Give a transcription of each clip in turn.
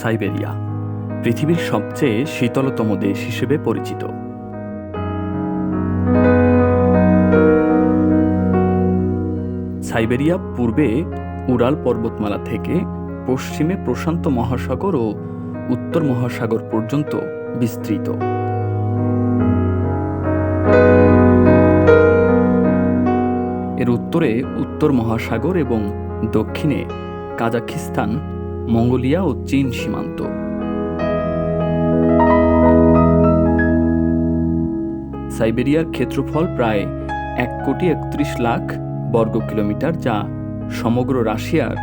Siberia, পৃথিবীর সবচেয়ে শীতলতম দেশ হিসেবে পরিচিত। সাইবেরিয়া পূর্বে উরাল পর্বতমালা থেকে পশ্চিমে প্রশান্ত মহাসাগর ও উত্তর মহাসাগর পর্যন্ত বিস্তৃত। এর উত্তরে উত্তর মহাসাগর এবং দক্ষিণে কাজাখিস্তান মঙ্গোলিয়া ও চীন সীমান্ত। সাইবেরিয়ার ক্ষেত্রফল প্রায় এক কোটি একত্রিশ লাখ বর্গ কিলোমিটার, যা সমগ্র রাশিয়ার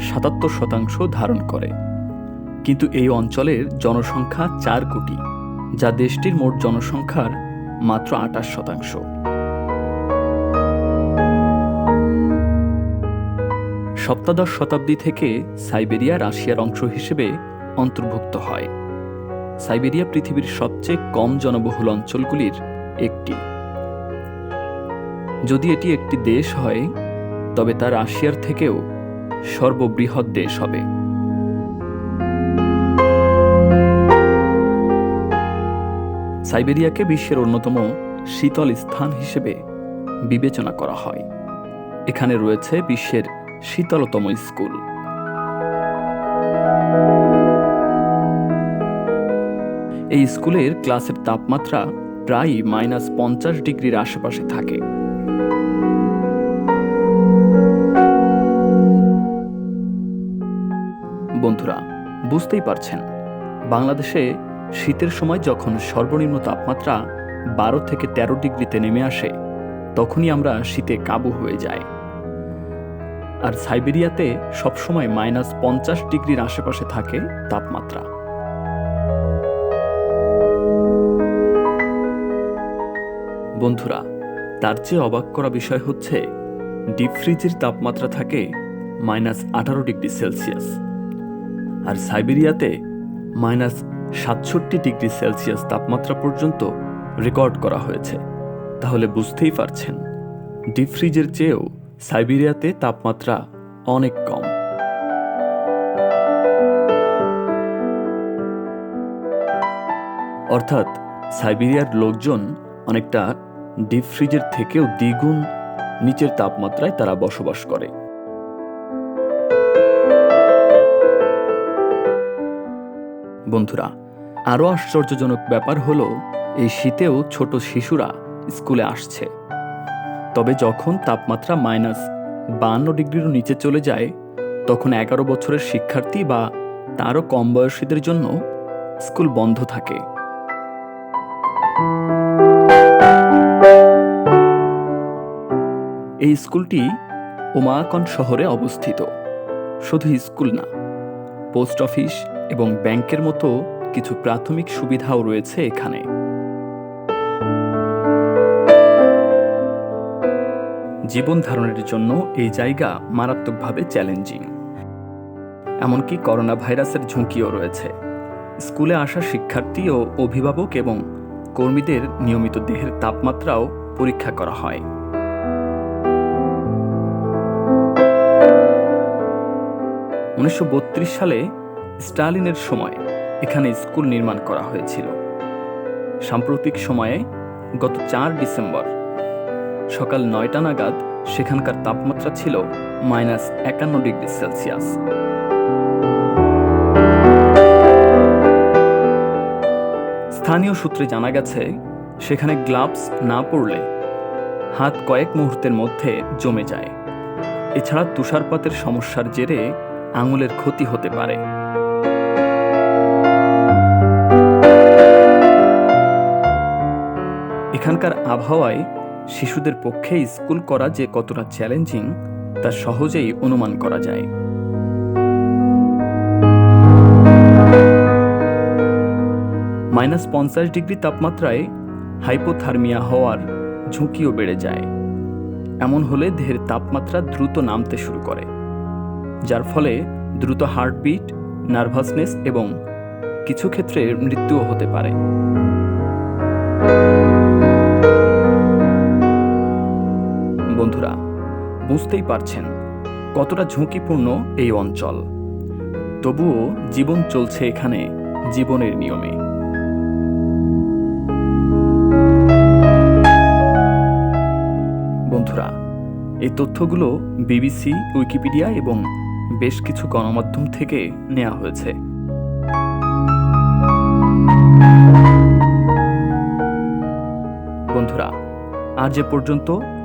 সাতাত্তর শতাংশ ধারণ করে। কিন্তু এই অঞ্চলের জনসংখ্যা চার কোটি, যা দেশটির মোট জনসংখ্যার মাত্র আটাশ শতাংশ। সপ্তাদশ শতাব্দী থেকে সাইবেরিয়া রাশিয়ার অংশ হিসেবে অন্তর্ভুক্ত হয়। সাইবেরিয়া পৃথিবীর সবচেয়ে কম জনবহুল অঞ্চলগুলির একটি। যদি এটি একটি দেশ হয়, তবে তা রাশিয়ার থেকেও সর্ববৃহৎ দেশ হবে। সাইবেরিয়াকে বিশ্বের অন্যতম শীতল স্থান হিসেবে বিবেচনা করা হয়। এখানে রয়েছে বিশ্বের শীতলতম স্কুল। এই স্কুলের ক্লাসের তাপমাত্রা প্রায় মাইনাস পঞ্চাশ ডিগ্রির আশেপাশে থাকে। বন্ধুরা, বুঝতেই পারছেন, বাংলাদেশে শীতের সময় যখন সর্বনিম্ন তাপমাত্রা বারো থেকে ১৩ ডিগ্রিতে নেমে আসে, তখনই আমরা শীতে কাবু হয়ে যাই। আর সাইবেরিয়াতে সবসময় মাইনাস পঞ্চাশ ডিগ্রির আশেপাশে থাকে তাপমাত্রা। বন্ধুরা, তার চেয়ে অবাক করা বিষয় হচ্ছে, ডিপ ফ্রিজের তাপমাত্রা থাকে মাইনাস আঠারো ডিগ্রি সেলসিয়াস, আর সাইবেরিয়াতে মাইনাস সাতষট্টি ডিগ্রি সেলসিয়াস তাপমাত্রা পর্যন্ত রেকর্ড করা হয়েছে। তাহলে বুঝতেই পারছেন, ডিপ ফ্রিজের চেয়েও সাইবেরিয়াতে তাপমাত্রা অনেক কম। অর্থাৎ সাইবেরিয়ার লোকজন অনেকটা ডিপ ফ্রিজের থেকেও দ্বিগুণ নিচের তাপমাত্রায় তারা বসবাস করে। বন্ধুরা, আরও আশ্চর্যজনক ব্যাপার হলো, এই শীতেও ছোট শিশুরা স্কুলে আসছে। তবে যখন তাপমাত্রা মাইনাস বান্ন ডিগ্রিরও নিচে চলে যায়, তখন এগারো বছরের শিক্ষার্থী বা তারও কম বয়সীদের জন্য স্কুল বন্ধ থাকে। এই স্কুলটি ওমাকন শহরে অবস্থিত। শুধু স্কুল না, পোস্ট অফিস এবং ব্যাংকের মতো কিছু প্রাথমিক সুবিধাও রয়েছে এখানে। জীবন ধারণের জন্য এই জায়গা মারাত্মকভাবে চ্যালেঞ্জিং। এমনকি করোনা ভাইরাসের ঝুঁকিও রয়েছে। স্কুলে আসা শিক্ষার্থী ও অভিভাবক এবং কর্মীদের নিয়মিত দেহের তাপমাত্রাও পরীক্ষা করা হয়। উনিশশো বত্রিশ সালে স্টালিনের সময় এখানে স্কুল নির্মাণ করা হয়েছিল। সাম্প্রতিক সময়ে গত চার ডিসেম্বর সকাল নয়টা নাগাদ সেখানকার তাপমাত্রা ছিল মাইনাস একান্ন ডিগ্রি সেলসিয়াস। স্থানীয় সূত্রে জানা গেছে, সেখানে গ্লাভস না পরলে হাত কয়েক মুহূর্তের মধ্যে জমে যায়। এছাড়া তুষারপাতের সমস্যার জেরে আঙুলের ক্ষতি হতে পারে। এখানকার আবহাওয়ায় শিশুদের পক্ষে স্কুল করা যে কতটা চ্যালেঞ্জিং তা সহজেই অনুমান করা যায়। মাইনাস পঞ্চাশ ডিগ্রি তাপমাত্রায় হাইপোথার্মিয়া হওয়ার ঝুঁকিও বেড়ে যায়। এমন হলে দেহের তাপমাত্রা দ্রুত নামতে শুরু করে, যার ফলে দ্রুত হার্টবিট নার্ভাসনেস এবং কিছু ক্ষেত্রে মৃত্যুও হতে পারে। বন্ধুরা, বুঝতেই পারছেন কতটা ঝুঁকিপূর্ণ এই অঞ্চল। তবুও জীবন চলছে এখানে জীবনের নিয়মে। বন্ধুরা, এই তথ্যগুলো বিবিসি, উইকিপিডিয়া এবং বেশ কিছু গণমাধ্যম থেকে নেওয়া হয়েছে। বন্ধুরা, আজ এ পর্যন্ত